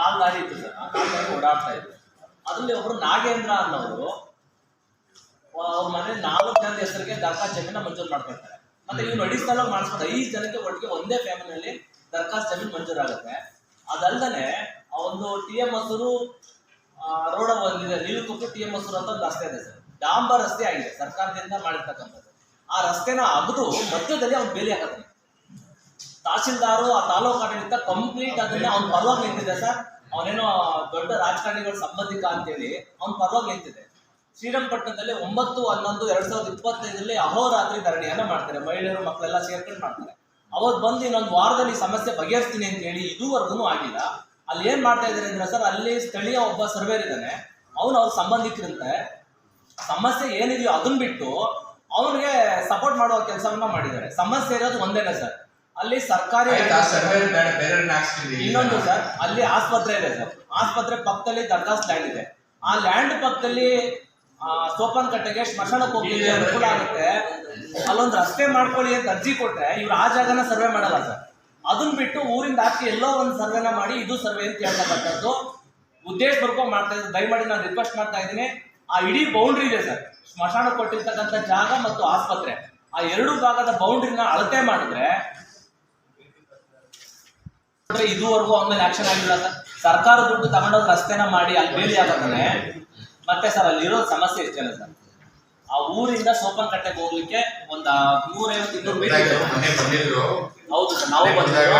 ಕಾಲ್ ದಾರಿ ಇತ್ತು ಸರ್ ಆ ಕಾಲ್ದಾರಿ ಓಡಾಡ್ತಾ ಇದ್ರು ಅದ್ರಲ್ಲಿ ಒಬ್ರು ನಾಗೇಂದ್ರ ಅನ್ನೋರು ಅವ್ರ ಮನೆ ನಾಲ್ಕು ಜನ ಹೆಸರಿಗೆ ದರ್ಖಾಸ್ ಜಮೀನ ಮಂಜೂರು ಮಾಡ್ಕೊಳ್ತಾರೆ. ಮತ್ತೆ ಇವ್ರು ಆಗಿ ಮಾಡಿಸ್ಕೊಂಡು ಐದು ಜನಕ್ಕೆ ಒಟ್ಟಿಗೆ ಒಂದೇ ಫ್ಯಾಮಿಲಿಯಲ್ಲಿ ದರ್ಖಾಸ್ ಜಮೀನು ಮಂಜೂರಾಗುತ್ತೆ. ಅದಲ್ಲದೆ ಆ ಒಂದು ಟಿ ಎಂ ಹಸೂರು ರೋಡ್ ಒಂದಿದೆ ನೀಲುಕುಪ್ಪು ಟಿ ಎಂ ಹಸೂರು ಅಂತ ಒಂದು ರಸ್ತೆ ಇದೆ ಸರ್. ಡಾಂಬರ್ ರಸ್ತೆ ಆಗಿದೆ ಸರ್ಕಾರದಿಂದ ಮಾಡಿರ್ತಕ್ಕಂಥದ್ದು. ಆ ರಸ್ತೆನ ಅಗದು ಮಧ್ಯದಲ್ಲಿ ಅವ್ನು ಬೇಲಿ ಹಾಕತ್ತಾನೆ. ತಹಶೀಲ್ದಾರು ಆ ತಾಲೂಕು ಆಡಳಿತ ಕಂಪ್ಲೀಟ್ ಅದನ್ನ ಅವ್ನ ಪರವಾಗಿ ನಿಂತಿದೆ ಸರ್. ಅವನೇನೋ ದೊಡ್ಡ ರಾಜಕಾರಣಿಗಳ ಸಂಬಂಧಿಕ ಅಂತೇಳಿ ಅವ್ನ ಪರವಾಗಿ ನಿಂತಿದೆ ಶ್ರೀರಂಗಪಟ್ಟಣದಲ್ಲಿ ಒಂಬತ್ತು, ಹನ್ನೊಂದು, ಎರಡ್ ಸಾವಿರದ ಇಪ್ಪತ್ತೈದರಲ್ಲಿ ಅಹೋರಾತ್ರಿ ಧರಣಿಯನ್ನ ಮಾಡ್ತಾರೆ. ಮಹಿಳೆಯರು, ಮಕ್ಕಳೆಲ್ಲ ಸೇರ್ಕೊಂಡು ಮಾಡ್ತಾರೆ. ಅವತ್ತು ಬಂದು ಇನ್ನೊಂದು ವಾರದಲ್ಲಿ ಸಮಸ್ಯೆ ಬಗೆಹರಿಸ್ತೀನಿ ಅಂತ ಹೇಳಿ ಇದುವರೆಗೂ ಆಗಿಲ್ಲ. ಅಲ್ಲಿ ಏನ್ ಮಾಡ್ತಾ ಇದ್ದಾರೆ ಅಂದ್ರೆ ಸರ್, ಅಲ್ಲಿ ಸ್ಥಳೀಯ ಒಬ್ಬ ಸರ್ವೇರ್ ಇದ್ದಾನೆ. ಅವನು ಅವ್ರ ಸಂಬಂಧಿಕರಂತೆ. ಸಮಸ್ಯೆ ಏನಿದೆಯೋ ಅದನ್ನ ಬಿಟ್ಟು ಅವನಿಗೆ ಸಪೋರ್ಟ್ ಮಾಡುವ ಕೆಲಸವನ್ನ ಮಾಡಿದ್ದಾರೆ. ಸಮಸ್ಯೆ ಇರೋದು ಒಂದೇನೆ ಸರ್. ಅಲ್ಲಿ ಸರ್ಕಾರಿ ಇನ್ನೊಂದು ಸರ್ ಅಲ್ಲಿ ಆಸ್ಪತ್ರೆ ಇದೆ ಸರ್. ಆಸ್ಪತ್ರೆ ಪಕ್ಕದಲ್ಲಿ ದರ್ಗಾಸ್ ಲ್ಯಾಂಡ್ ಇದೆ. ಆ ಲ್ಯಾಂಡ್ ಪಕ್ಕದಲ್ಲಿ ಸೋಪಾನ್ ಕಟ್ಟೆಗೆ ಸ್ಮಶಾನಕ್ಕೆ ಹೋಗ್ಲಿಕ್ಕೆ ಅನುಕೂಲ ಆಗುತ್ತೆ. ಅಲ್ಲೊಂದು ರಸ್ತೆ ಮಾಡ್ಕೊಳ್ಳಿ ಅಂತ ಅರ್ಜಿ ಕೊಟ್ರೆ ಇವ್ರು ಆ ಜಾಗನ ಸರ್ವೆ ಮಾಡಲ್ಲ ಸರ್. ಅದನ್ನ ಬಿಟ್ಟು ಊರಿಂದ ಆಚೆ ಎಲ್ಲೋ ಒಂದು ಸರ್ವೆನ ಮಾಡಿ ಇದು ಸರ್ವೆ ಅಂತ ಹೇಳ್ತಕ್ಕಂಥದ್ದು ಉದ್ದೇಶಪೂರ್ವಕ ಮಾಡ್ತಾ ಇದ್ದಾರೆ ದಯಮಾಡಿ ನಾನು ರಿಕ್ವೆಸ್ಟ್ ಮಾಡ್ತಾ ಇದ್ದೀನಿ. ಆ ಇಡೀ ಬೌಂಡ್ರಿ ಇದೆ ಸರ್. ಸ್ಮಶಾನಕ್ಕೆ ಕೊಟ್ಟಿರ್ತಕ್ಕಂಥ ಜಾಗ ಮತ್ತು ಆಸ್ಪತ್ರೆ. ಆ ಎರಡು ಭಾಗದ ಬೌಂಡ್ರಿನ ಅಳತೆ ಮಾಡಿದ್ರೆ ಇದುವರೆಗೂ ಆಮೇಲೆ ಆಕ್ಷನ್ ಆಗಿಲ್ಲ ಸರ್. ಸರ್ಕಾರ ದುಡ್ಡು ತಗೊಂಡೋಗಿ ರಸ್ತೆನ ಮಾಡಿ ಅಲ್ಲಿ ಬೇಲಿ ಹಾಕೋತಾನೆ ಮತ್ತೆ ಸರ್ ಅಲ್ಲಿರೋ ಸಮಸ್ಯೆ ಇಷ್ಟೇನೆ ಸರ್. ಆ ಊರಿಂದ ಸೋಪನ್ ಕಟ್ಟೆಗೆ ಹೋಗ್ಲಿಕ್ಕೆ ಒಂದ್ ನೂರೈವತ್ತು ಇನ್ನೂರು ಮೀಟರ್ ಮೊನ್ನೆ ಬಂದಿದ್ರು. ಹೌದು ಸರ್ ನಾವು ಬಂದಾಗ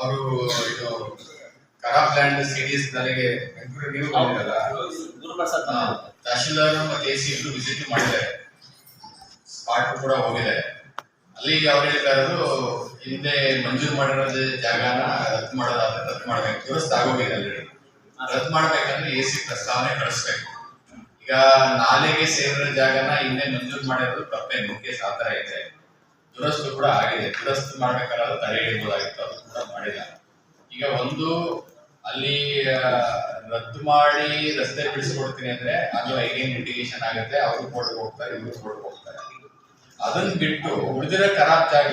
ಅವರು ಇದು ಖರಾಬ್ ಲ್ಯಾಂಡ್ ಸಿಡಿಎಸ್ ನನಗೆ ಬೆಂಗಳೂರು ನೀವು ಬಂದಿರಲ್ಲ ಗುರುಪ್ರಸಾದ್ ಬಂದಿದ್ರು. ತಹಶೀಲ್ದಾರ್ ಮತ್ತೆ ಎ ಸಿ ಇಬ್ರು ವಿಸಿಟ್ ಮಾಡಿದ್ದಾರೆ. ಸ್ಪಾಟ್ ಕೂಡ ಹೋಗಿದೆ. ಅಲ್ಲಿ ಅವ್ರು ಹೇಳ್ತಾ ಇರೋದು ಹಿಂದೆ ಮಂಜೂರು ಮಾಡಿರೋದು ಜಾಗನ ರದ್ದು ಮಾಡೋದಾದ್ರೆ ರದ್ದು ಮಾಡ್ಬೇಕು. ದುರಸ್ತು ಆಗೋಗಿದೆ ರದ್ದು ಮಾಡ್ಬೇಕಂದ್ರೆ ಎ ಸಿ ಪ್ರಸ್ತಾವನೆ ಕಳಿಸ್ಬೇಕು. ಈಗ ನಾಲೆಗೆ ಸೇರಿರೋ ಜಾಗನ ಹಿಂದೆ ಮಂಜೂರು ಮಾಡಿರೋದು ತಪ್ಪೇ. ಕೇಸ್ ಆ ಥರ ಇದೆ. ದುರಸ್ತು ಕೂಡ ಆಗಿದೆ. ದುರಸ್ತು ಮಾಡ್ಬೇಕಾದ್ರೆ ತಡೆ ಹಿಡಿಬೋದಾಗಿತ್ತು. ಅದು ಕೂಡ ಮಾಡಿಲ್ಲ. ಈಗ ಒಂದು ಅಲ್ಲಿ ರದ್ದು ಮಾಡಿ ರಸ್ತೆ ಬಿಡಿಸ್ಕೊಡ್ತೀನಿ ಅಂದ್ರೆ ಅದು ಐಗೇನ್ ಇಂಡಿಕೇಶನ್ ಆಗುತ್ತೆ. ಅವರು ಕೋರ್ಟ್ ಹೋಗ್ತಾರೆ, ಇವರು ಹೋಗ್ತಾರೆ. ಅದನ್ನ ಬಿಟ್ಟು ಉಳಿದಿರೋ ಖರಾಬ್ ಜಾಗ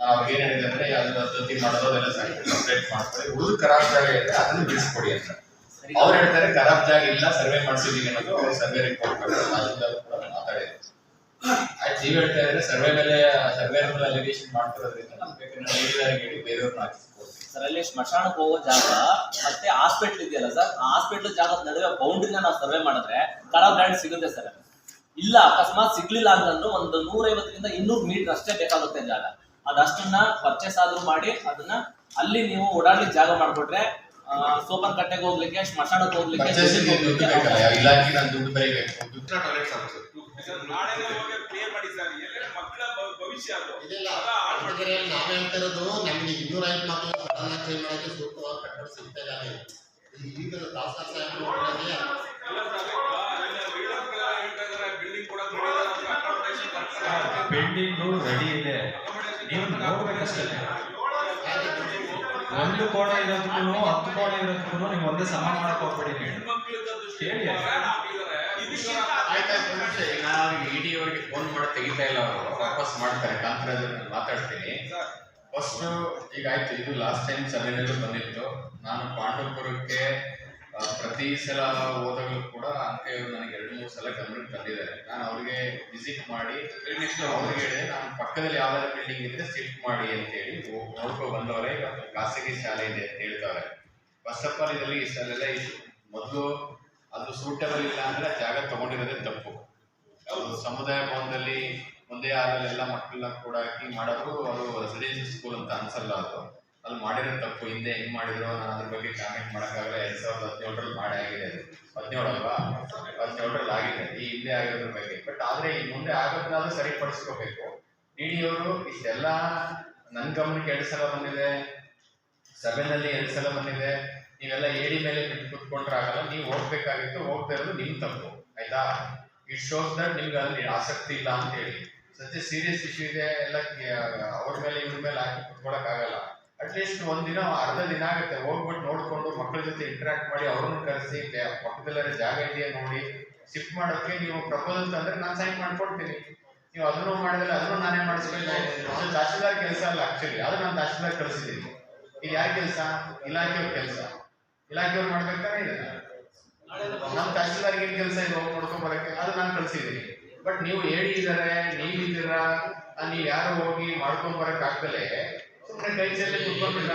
ನಾವು ಏನ್ ಅಂದ್ರೆ ಯಾವ್ದು ರದ್ದತಿ ಮಾಡೋದು ಅದೆಲ್ಲ ಸಪ್ರೇಟ್ ಮಾಡ್ಕೊಳ್ಳಿ. ಉಳಿದ ಖರಾಬ್ ಜಾಗ ಇದೆ ಅದನ್ನ ಬಿಡಿಸ್ಕೊಡಿ ಅಂತ. ಅವ್ರು ಹೇಳ್ತಾರೆ ಖರಾಬ್ ಜಾಗ ಇಲ್ಲ ಸರ್ವೆ ಮಾಡಿಸಿದೀವಿ ಅನ್ನೋದು ಅವ್ರು ಸರ್ವೆ ರಿಪೋರ್ಟ್ ಅದರಿಂದ ಕೂಡ ಮಾತಾಡಿದ್ರು. ಆಯ್ತು ನೀವ್ ಹೇಳ್ತಾ ಇದ್ರೆ ಸರ್ವೆ ಮೇಲೆ ಸರ್ವೆ ಮೇಲೆ ಅಲಿಗೇಷನ್ ಮಾಡ್ತಿರೋದ್ರಿಂದ ನಮ್ ಬೇಕಾದ್ರೆ ನೀಡಿದಾರಿಗೆ ಹೇಳಿ ಬೇರೆಯವ್ರನ್ನ ಹಾಕಿಸ್ಕೊಡ್ತೀವಿ. ಸರ್ ಅಲ್ಲಿ ಸ್ಮಶಾನಕ್ಕೆ ಹೋಗೋ ಜಾಗ ಮತ್ತೆ ಹಾಸ್ಪಿಟಲ್ ಇದೆಯಲ್ಲ ಸರ್? ಆ ಹಾಸ್ಪಿಟ್ಲ್ ಜಾಗದ ನಡುವೆ ಬೌಂಡ್ರಿನ ನಾವು ಸರ್ವೆ ಮಾಡಿದ್ರೆ ಖರಾಬ್ ಲ್ಯಾಂಡ್ ಸಿಗುತ್ತೆ ಸರ್. ಇಲ್ಲ ಅಕಸ್ಮಾತ್ ಸಿಗ್ಲಿಲ್ಲ ಅಂದ್ರೆ ಒಂದು ನೂರೈವತ್ತರಿಂದ ಇನ್ನೂರು ಮೀಟರ್ ಅಷ್ಟೇ ಬೇಕಾಗುತ್ತೆ ಜಾಗ. ಅದಷ್ಟನ್ನ ಪರ್ಚೇಸ್ ಆದ್ರೂ ಮಾಡಿ ಅದನ್ನ ಅಲ್ಲಿ ನೀವು ಓಡಾಡ್ಲಿಕ್ಕೆ ಜಾಗ ಮಾಡ್ಕೊಟ್ರೆ ಸೋಪನ್ ಕಟ್ಟೆಗೆ ಹೋಗ್ಲಿಕ್ಕೆ ಸ್ಮಶಾನಕ್ಕೆ ಹೋಗ್ಲಿಕ್ಕೆ ಪೆಂಡಿಂಗ್ ನಾವ್ ಹೇಳ್ತಿರೋದು ನಮ್ಗೆ ಇನ್ನೂರ ಐದು ಮಕ್ಕಳು ಸೂಕ್ತವಾದ ಕಟ್ಟಡ ಸಿಗ್ತಾ ಇಲ್ಲ ಈಗ. ಬಿಲ್ಡಿಂಗು ರೆಡಿ ಇದೆ ಒಂದು ಕೋಣೆ ಇರೋದಕ್ಕೂ ಹತ್ತು ಕೋಣೆ ಇರೋದಕ್ಕೂ ನೀವು ಒಂದೇ ಸಮ ಮಾಡಕ್ ಹೋಗ್ಬೇಡಿ ಹೇಳಿ. ನಾನು ಇಡಿ ಅವರಿಗೆ ಫೋನ್ ಮಾಡಿ ತೆಗಿತಾ ಇಲ್ಲ ಅವರು. ವಾಪಸ್ ಮಾಡ್ತಾರೆ ಅಲ್ಲಿ ಮಾತಾಡ್ತೀನಿ. ಫಸ್ಟ್ ಈಗ ಆಯ್ತು ಇದು ಲಾಸ್ಟ್ ಟೈಮ್ ಸಭೆ ಬಂದಿತ್ತು. ನಾನು ಪಾಂಡವಪುರಕ್ಕೆ ಆ, ಪ್ರತಿ ಸಲ ಹೋದಾಗಲೂ ಕೂಡ ಅಂಕೆಯವರು ನನಗೆ ಎರಡು, ಮೂರು ಸಲ ಕಂಪ್ಲೀಟ್ ತಂದಿದ್ದಾರೆ. ನಾನು ಅವರಿಗೆ ವಿಸಿಟ್ ಮಾಡಿ ನೆಕ್ಸ್ಟ್ ಅವ್ರಿಗೆ ಹೇಳಿದೆ ನಾನು ಪಕ್ಕದಲ್ಲಿ ಯಾವ್ದಾದ್ರು ಬಿಲ್ಡಿಂಗ್ ಇದ್ರೆ ಶಿಫ್ಟ್ ಮಾಡಿ ಅಂತ ಹೇಳಿ ನೋಡ್ಕೊಂಡು ನೋಡ್ಕೊ ಬಂದವರೇ ಖಾಸಗಿ ಶಾಲೆ ಇದೆ ಅಂತ ಹೇಳ್ತಾರೆ. ಫಸ್ಟ್ ಆಫ್ ಆಲ್ ಇದರಲ್ಲಿ ಶಾಲೆಲ್ಲ ಮೊದಲು ಅದು ಸೂಟಬಲ್ ಇಲ್ಲ ಅಂದ್ರೆ ಜಾಗ ತಗೊಂಡಿರೋದೇ ತಪ್ಪು. ಅವರು ಸಮುದಾಯ ಭವನದಲ್ಲಿ ಒಂದೇ ಆಗಲೆಲ್ಲ ಮಕ್ಕಳನ್ನ ಕೂಡ ಹಾಕಿ ಮಾಡೋದು ಅದು ರೆಸಿಡೆನ್ಸಿ ಸ್ಕೂಲ್ ಅಂತ ಅನ್ಸಲ್ಲ ಅದು. ಅಲ್ಲಿ ಮಾಡಿರೋ ತಪ್ಪು, ಹಿಂದೆ ಹೆಂಗ್ ಮಾಡಿದ್ರು ನಾನು ಅದ್ರ ಬಗ್ಗೆ ಕಾಮೆಂಟ್ ಮಾಡೋಕ್ಕಾಗಲ್ಲ. ಎರಡ್ ಸಾವಿರದ ಹದಿನೇಳರಲ್ಲಿ ಮಾಡಿ ಆಗಿದೆ ಅದು. ಹದಿನೇಳು ಹದಿನೇಳರಲ್ಲಿ ಆಗಿದೆ. ಈ ಹಿಂದೆ ಆಗಿರೋದ್ರ ಬಗ್ಗೆ. ಬಟ್ ಆದ್ರೆ ಈ ಮುಂದೆ ಆಗೋದ್ನಾದ್ರೂ ಸರಿಪಡಿಸ್ಕೋಬೇಕು. ಅವರು ಇಷ್ಟೆಲ್ಲ ನನ್ನ ಗಮನಕ್ಕೆ ಎರಡು ಸಲ ಬಂದಿದೆ. ಸಭೆನಲ್ಲಿ ಎರಡು ಸಲ ಬಂದಿದೆ. ನೀವೆಲ್ಲ ಏಡಿ ಮೇಲೆ ಬಿಟ್ಟು ಕುತ್ಕೊಂಡ್ರೆ ಆಗಲ್ಲ. ನೀವು ಹೋಗ್ಬೇಕಾಗಿತ್ತು, ಹೋಗ್ತಾ ಇರೋದು ನಿಮ್ ತಪ್ಪು. ಆಯ್ತಾ? ಇಟ್ ಶೋಸ್ ದಟ್ ನಿಮ್ಗೆ ಅಲ್ಲಿ ಆಸಕ್ತಿ ಇಲ್ಲ ಅಂತ ಹೇಳಿ. ಸದ್ಯ ಸೀರಿಯಸ್ ಇಶ್ಯೂ ಇದೆ. ಎಲ್ಲ ಅವ್ರ ಮೇಲೆ, ಇವ್ರ ಮೇಲೆ ಹಾಕಿ ಕುತ್ಕೊಳಕ್ ಆಗಲ್ಲ ಅಟ್ಲೀಸ್ಟ್ ಒಂದಿನ ಅರ್ಧ ದಿನ ಆಗುತ್ತೆ. ಹೋಗ್ಬಿಟ್ಟು ನೋಡ್ಕೊಂಡು ಮಕ್ಕಳ ಜೊತೆ ಇಂಟ್ರಾಕ್ಟ್ ಮಾಡಿ ಅವ್ರನ್ನ ಕರೆಸಿ ಪಕ್ಕದಲ್ಲೇ ಜಾಗ ಇದೆಯಾ ನೋಡಿ ಶಿಫ್ಟ್ ಮಾಡೋಕ್ಕೆ ನೀವು ಪ್ರಪೋಸಲ್ ತಂದ್ರೆ ನಾನು ಸೈನ್ ಮಾಡ್ಕೊಡ್ತೀನಿ. ನೀವು ಅದನ್ನು ಮಾಡಿದ್ರೆ ಅದನ್ನು ನಾನೇ ಮಾಡಿಸ್ಬೇಕು. ಅದು ತಹಶೀಲ್ದಾರ್ ಕೆಲಸ ಅಲ್ಲ ಆಕ್ಚುಲಿ ಅದು ನಾನು ತಹಶೀಲ್ದಾರ್ ಕಳಿಸಿದ್ದೀನಿ. ಇದು ಯಾರ ಕೆಲಸ? ಇಲಾಖೆಯವ್ರ ಕೆಲಸ. ಇಲಾಖೆಯವ್ರು ಮಾಡ್ಬೇಕಾನೆ ಇಲ್ಲ ನಮ್ಮ ತಹಶೀಲ್ದಾರ್ಗೆ ಏನು ಕೆಲಸ ಇದೆ? ಹೋಗಿ ನೋಡ್ಕೊಂಡ್ ಅದು ನಾನು ಕಳಿಸಿದ್ದೀನಿ. ಬಟ್ ನೀವು ಹೇಳಿದ್ದಾರೆ, ನೀವಿದ್ದೀರಾ ನೀವು ಯಾರು ಹೋಗಿ ಮಾಡ್ಕೊಂಡ್ ಬರಕ್ ಆಗ್ದಲೆ ಸುಮ್ಮನೆ ಕೈ ಚೆಲ್ಲಿ ಕುತ್ಕೊಂಡ್ಬಿಟ್ರೆ